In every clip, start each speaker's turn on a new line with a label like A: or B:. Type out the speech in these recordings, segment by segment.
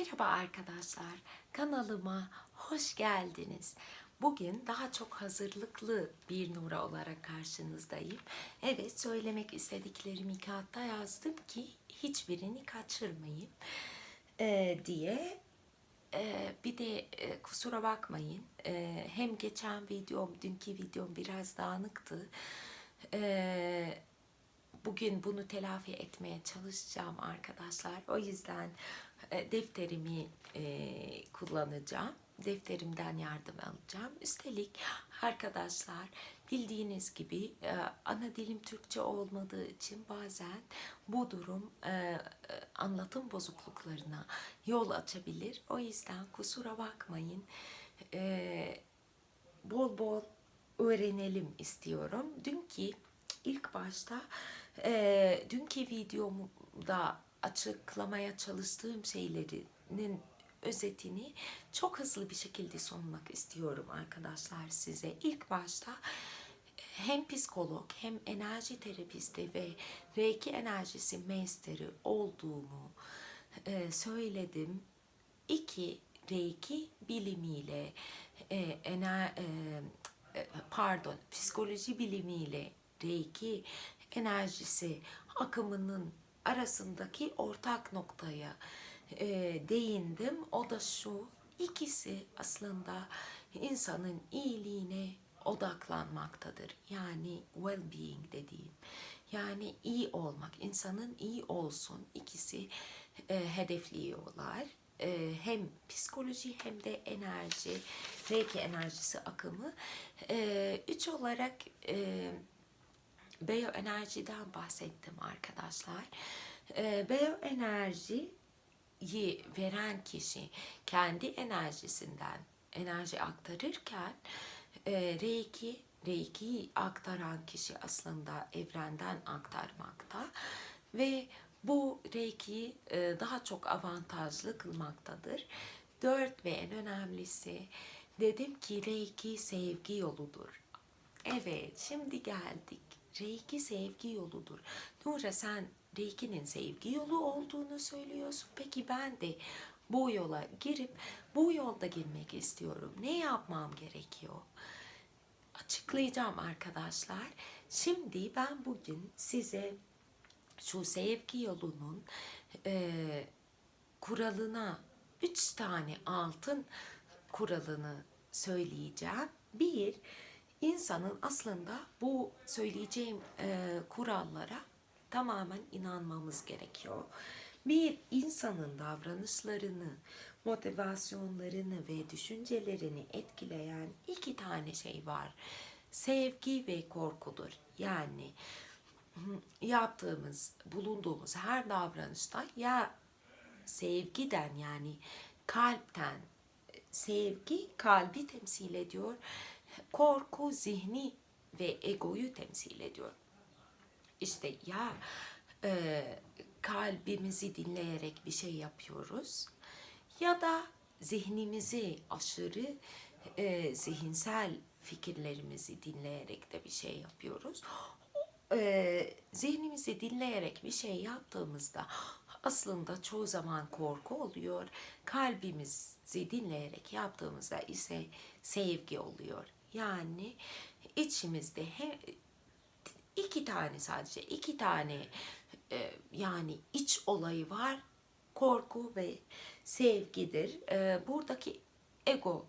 A: Merhaba arkadaşlar, kanalıma hoş geldiniz. Bugün daha çok hazırlıklı bir Nura olarak karşınızdayım. Evet, söylemek istediklerimi kağıtta yazdım ki hiçbirini kaçırmayayım ee, diye. Ee, bir de e, kusura bakmayın, Ee, hem geçen videom, dünkü videom biraz dağınıktı. Ee, bugün bunu telafi etmeye çalışacağım arkadaşlar. O yüzden e, defterimi e, kullanacağım. Defterimden yardım alacağım. Üstelik arkadaşlar bildiğiniz gibi e, ana dilim Türkçe olmadığı için bazen bu durum anlatım bozukluklarına yol açabilir. O yüzden kusura bakmayın. Bol bol öğrenelim istiyorum. Dünkü ilk başta e, dünkü videomda açıklamaya çalıştığım şeylerinin özetini çok hızlı bir şekilde sunmak istiyorum arkadaşlar size. İlk başta hem psikolog hem enerji terapisti ve Reiki enerjisi master'ı olduğumu e, söyledim. İki Reiki bilimiyle e, ener, e, pardon psikoloji bilimiyle Reiki enerjisi akımının arasındaki ortak noktaya e, değindim. O da şu, ikisi aslında insanın iyiliğine odaklanmaktadır. Yani well-being dediğim. Yani iyi olmak, insanın iyi olsun ikisi e, hedefliyorlar. E, hem psikoloji hem de enerji, reiki enerjisi akımı. E, üç olarak e, biyoenerjiden bahsettim arkadaşlar. E, biyoenerjiyi veren kişi kendi enerjisinden enerji aktarırken e, Reiki, Reiki'yi aktaran kişi aslında evrenden aktarmakta ve bu Reiki'yi e, daha çok avantajlı kılmaktadır. Dört ve en önemlisi dedim ki Reiki sevgi yoludur. Evet, şimdi geldik. Reiki sevgi yoludur. Nura sen Reiki'nin sevgi yolu olduğunu söylüyorsun. Peki ben de bu yola girip bu yolda girmek istiyorum. Ne yapmam gerekiyor? Açıklayacağım arkadaşlar. Şimdi ben bugün size şu sevgi yolunun e, kuralına üç tane altın kuralını söyleyeceğim. Bir, insanın aslında bu söyleyeceğim e, kurallara tamamen inanmamız gerekiyor. Bir insanın davranışlarını, motivasyonlarını ve düşüncelerini etkileyen iki tane şey var. Sevgi ve korkudur. Yani yaptığımız, bulunduğumuz her davranışta ya sevgiden yani kalpten sevgi kalbi temsil ediyor. Korku zihni ve egoyu temsil ediyor. İşte ya e, kalbimizi dinleyerek bir şey yapıyoruz ya da zihnimizi aşırı e, zihinsel fikirlerimizi dinleyerek de bir şey yapıyoruz. E, zihnimizi dinleyerek bir şey yaptığımızda aslında çoğu zaman korku oluyor. Kalbimizi dinleyerek yaptığımızda ise sevgi oluyor. Yani içimizde hem iki tane sadece iki tane e, yani iç olayı var. Korku ve sevgidir. E, buradaki ego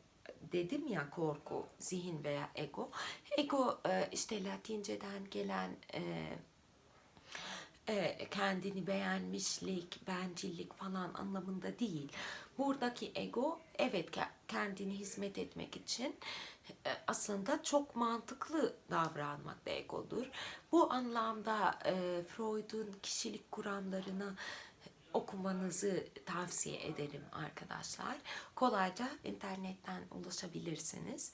A: dedim ya korku, zihin veya ego. Ego e, işte Latinceden gelen e, e, kendini beğenmişlik, bencillik falan anlamında değil. Buradaki ego evet kendini hizmet etmek için e, aslında çok mantıklı davranmak da egodur. Bu anlamda e, Freud'un kişilik kuramlarını okumanızı tavsiye ederim arkadaşlar. Kolayca internetten ulaşabilirsiniz.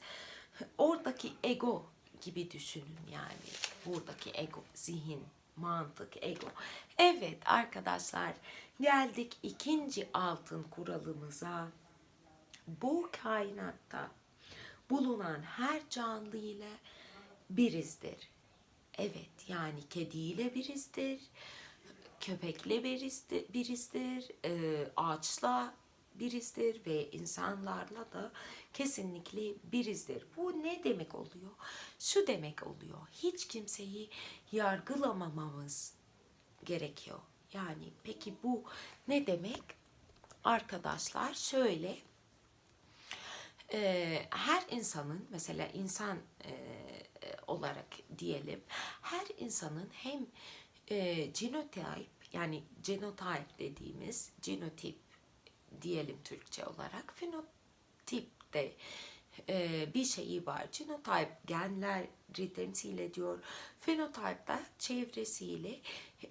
A: Oradaki ego gibi düşünün yani. Buradaki ego, zihin, mantık, ego. Evet arkadaşlar geldik ikinci altın kuralımıza. Bu kainatta bulunan her canlı ile birizdir. Evet yani kediyle birizdir, köpekle birizdir, birizdir e, ağaçla birizdir ve insanlarla da kesinlikle birizdir. Bu ne demek oluyor? Şu demek oluyor. Hiç kimseyi yargılamamamız gerekiyor. Yani peki bu ne demek? Arkadaşlar şöyle e, her insanın mesela insan e, olarak diyelim her insanın hem e, genotype yani genotype dediğimiz genotip diyelim Türkçe olarak fenotip de e, bir şeyi var. Genotype genleri temsil ediyor. Fenotype da çevresiyle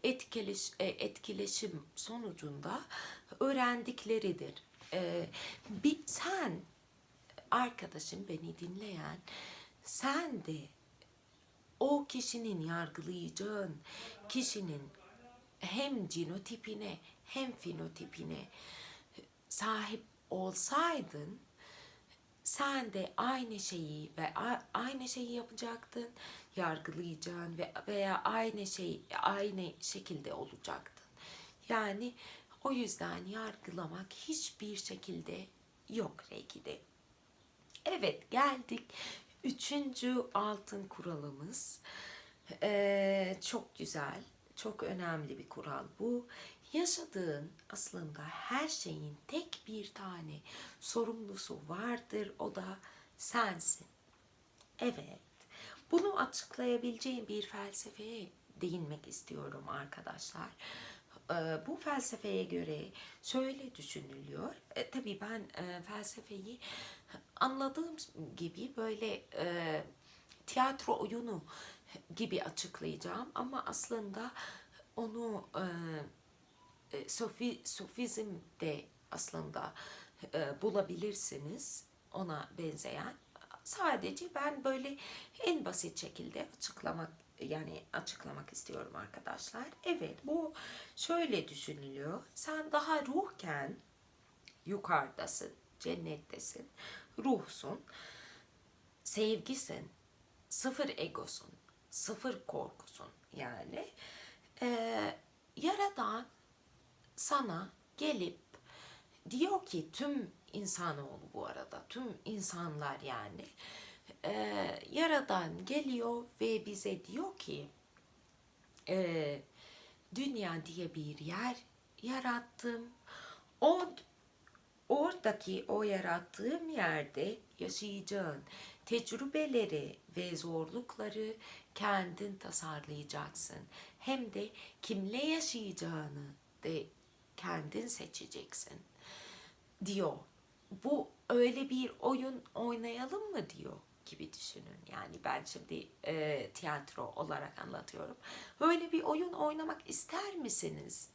A: etkileş, e, etkileşim sonucunda öğrendikleridir. E, bir, sen arkadaşım beni dinleyen sen de o kişinin yargılayacağın kişinin hem genotipine hem fenotipine sahip olsaydın sen de aynı şeyi ve aynı şeyi yapacaktın, yargılayacağın ve veya aynı şey aynı şekilde olacaktın. Yani o yüzden yargılamak hiçbir şekilde yok Reiki'de. Evet geldik. Üçüncü altın kuralımız. Ee, çok güzel, çok önemli bir kural bu. Yaşadığın aslında her şeyin tek bir tane sorumlusu vardır. O da sensin. Evet. Bunu açıklayabileceğim bir felsefeye değinmek istiyorum arkadaşlar. Ee, Bu felsefeye göre şöyle düşünülüyor. E, tabii ben e, felsefeyi anladığım gibi böyle e, tiyatro oyunu gibi açıklayacağım ama aslında onu e, e, sofi, sofizm de aslında e, bulabilirsiniz ona benzeyen. Sadece ben böyle en basit şekilde açıklamak yani açıklamak istiyorum arkadaşlar. Evet bu şöyle düşünülüyor. Sen daha ruhken yukarıdasın, cennettesin, ruhsun, sevgisin, sıfır egosun, sıfır korkusun yani. Ee, yaradan sana gelip diyor ki tüm insanoğlu bu arada tüm insanlar yani e, yaradan geliyor ve bize diyor ki e, dünya diye bir yer yarattım o oradaki o yarattığım yerde yaşayacağın tecrübeleri ve zorlukları kendin tasarlayacaksın. Hem de kimle yaşayacağını de kendin seçeceksin diyor. Bu öyle bir oyun oynayalım mı diyor gibi düşünün. Yani ben şimdi e, tiyatro olarak anlatıyorum. Öyle bir oyun oynamak ister misiniz?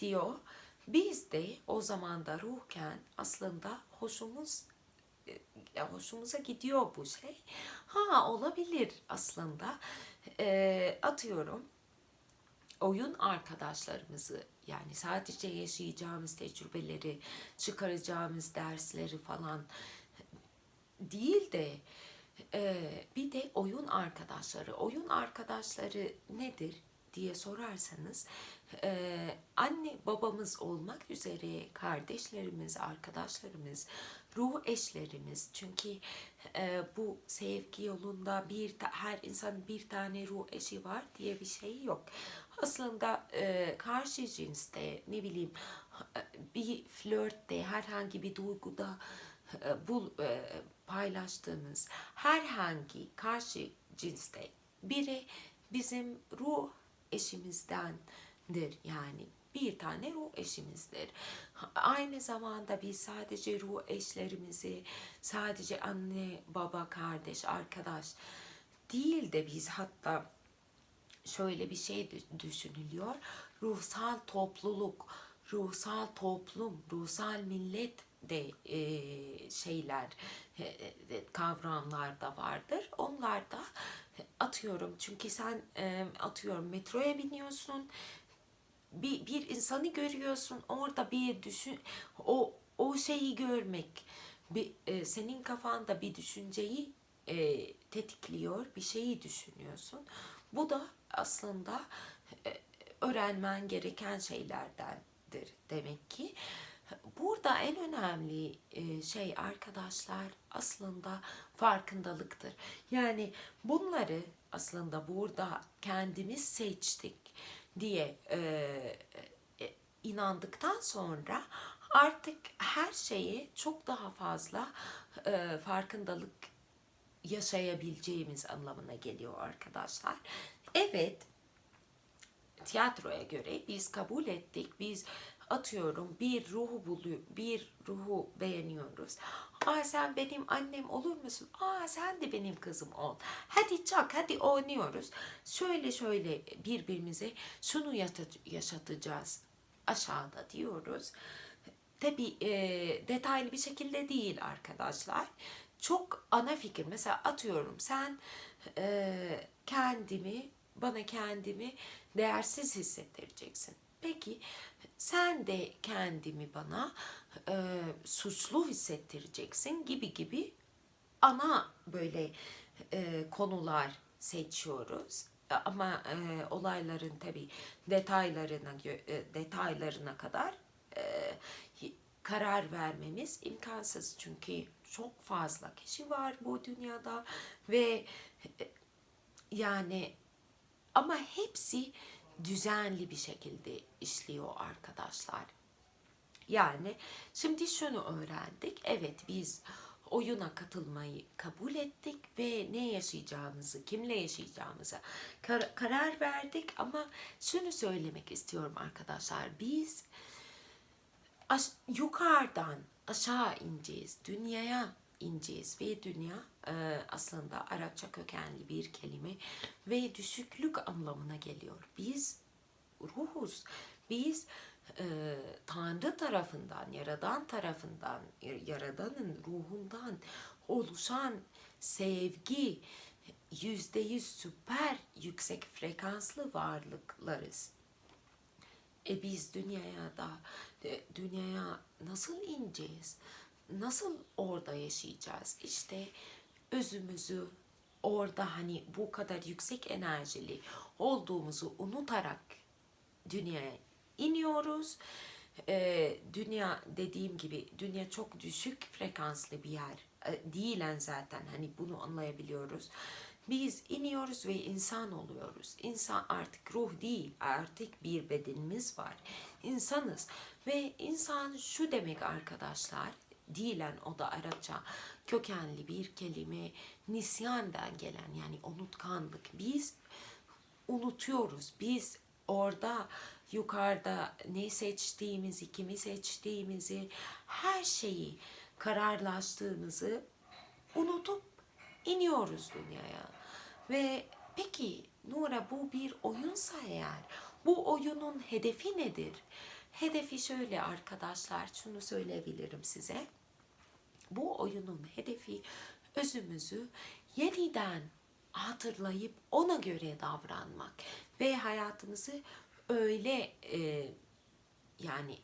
A: diyor. Biz de o zaman da ruhken aslında hoşumuz e, hoşumuza gidiyor bu şey. Ha olabilir aslında. E, atıyorum oyun arkadaşlarımızı yani sadece yaşayacağımız tecrübeleri, çıkaracağımız dersleri falan değil de e, bir de oyun arkadaşları. Oyun arkadaşları nedir diye sorarsanız e, anne babamız olmak üzere kardeşlerimiz, arkadaşlarımız, ruh eşlerimiz. Çünkü e, bu sevgi yolunda bir her insanın bir tane ruh eşi var diye bir şey yok. Aslında e, karşı cinste ne bileyim bir flörtte herhangi bir duyguda e, bul e, paylaştığımız herhangi karşı cinste biri bizim ruh eşimizdendir yani bir tane ruh eşimizdir. Aynı zamanda biz sadece ruh eşlerimizi, sadece anne, baba, kardeş, arkadaş değil de biz hatta şöyle bir şey dü- düşünülüyor. Ruhsal topluluk, ruhsal toplum, ruhsal millet de e, şeyler, e, e, kavramlar da vardır. Onlar da atıyorum çünkü sen e, atıyorum metroya biniyorsun bir, bir insanı görüyorsun orada bir düşün o o şeyi görmek bir e, senin kafanda bir düşünceyi e, tetikliyor bir şeyi düşünüyorsun. Bu da aslında e, öğrenmen gereken şeylerdendir demek ki. Burada en önemli e, şey arkadaşlar aslında farkındalıktır. Yani bunları aslında burada kendimiz seçtik diye e, e, inandıktan sonra artık her şeyi çok daha fazla e, farkındalık yaşayabileceğimiz anlamına geliyor arkadaşlar. Evet, tiyatroya göre biz kabul ettik. Biz atıyorum bir ruhu buluyor, bir ruhu beğeniyoruz. Aa sen benim annem olur musun? Aa sen de benim kızım ol. Hadi çak, hadi oynuyoruz. Şöyle şöyle birbirimize şunu yaşatacağız aşağıda diyoruz. Tabi e, detaylı bir şekilde değil arkadaşlar. Çok ana fikir. Mesela atıyorum sen e, kendimi, bana kendimi değersiz hissettireceksin. Peki sen de kendimi bana e, suçlu hissettireceksin gibi gibi ana böyle e, konular seçiyoruz. Ama e, olayların tabi detaylarına e, detaylarına kadar e, karar vermemiz imkansız çünkü çok fazla kişi var bu dünyada ve e, yani ama hepsi düzenli bir şekilde işliyor arkadaşlar. Yani şimdi şunu öğrendik. Evet biz oyuna katılmayı kabul ettik ve ne yaşayacağımızı, kimle yaşayacağımıza kar- karar verdik ama şunu söylemek istiyorum arkadaşlar. Biz aş- yukarıdan aşağı ineceğiz, dünyaya ineceğiz ve dünya e, aslında Arapça kökenli bir kelime ve düşüklük anlamına geliyor. Biz ruhuz. Biz e, Tanrı tarafından, Yaradan tarafından, Yaradan'ın ruhundan oluşan sevgi, yüzde yüz süper yüksek frekanslı varlıklarız. E biz dünyaya da e, dünyaya nasıl ineceğiz? Nasıl orada yaşayacağız? İşte özümüzü orada hani bu kadar yüksek enerjili olduğumuzu unutarak dünyaya iniyoruz. Ee, dünya dediğim gibi dünya çok düşük frekanslı bir yer ee, değilen zaten hani bunu anlayabiliyoruz. Biz iniyoruz ve insan oluyoruz. İnsan artık ruh değil, artık bir bedenimiz var. İnsanız ve insan şu demek arkadaşlar, dilen o da Arapça kökenli bir kelime, nisyandan gelen yani unutkanlık. Biz unutuyoruz. Biz orada yukarıda ne seçtiğimizi, kimi seçtiğimizi, her şeyi kararlaştığımızı unutup iniyoruz dünyaya. Ve peki Nura bu bir oyunsa eğer bu oyunun hedefi nedir? Hedefi şöyle arkadaşlar şunu söyleyebilirim size. Bu oyunun hedefi özümüzü yeniden hatırlayıp ona göre davranmak ve hayatımızı öyle e, yani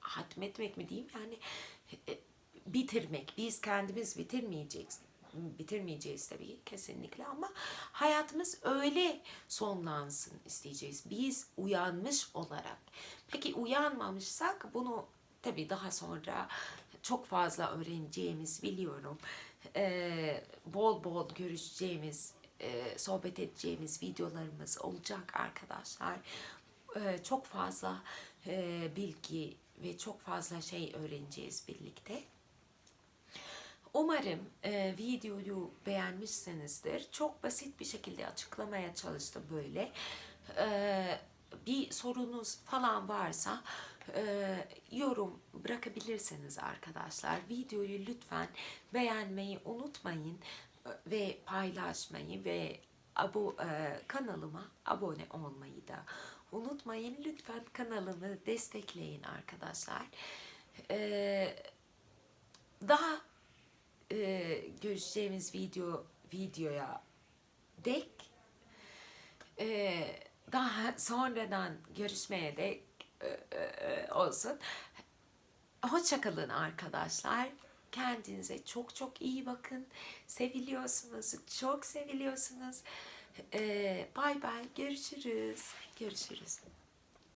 A: hatmetmek mi diyeyim yani e, bitirmek. Biz kendimiz bitirmeyeceğiz. Bitirmeyeceğiz tabii kesinlikle ama hayatımız öyle sonlansın isteyeceğiz. Biz uyanmış olarak. Peki uyanmamışsak bunu tabii daha sonra çok fazla öğreneceğimiz biliyorum. Ee, bol bol görüşeceğimiz, e, sohbet edeceğimiz videolarımız olacak arkadaşlar. Ee, çok fazla e, bilgi ve çok fazla şey öğreneceğiz birlikte. Umarım e, videoyu beğenmişsinizdir. Çok basit bir şekilde açıklamaya çalıştım böyle. E, bir sorunuz falan varsa e, yorum bırakabilirsiniz arkadaşlar. Videoyu lütfen beğenmeyi unutmayın ve paylaşmayı ve abo, e, kanalıma abone olmayı da unutmayın. Lütfen kanalımı destekleyin arkadaşlar. E, daha e, görüşeceğimiz video videoya dek e, daha sonradan görüşmeye dek e, e, olsun. Hoşçakalın arkadaşlar. Kendinize çok çok iyi bakın. Seviliyorsunuz. Çok seviliyorsunuz. E, bay bay. Görüşürüz. Görüşürüz.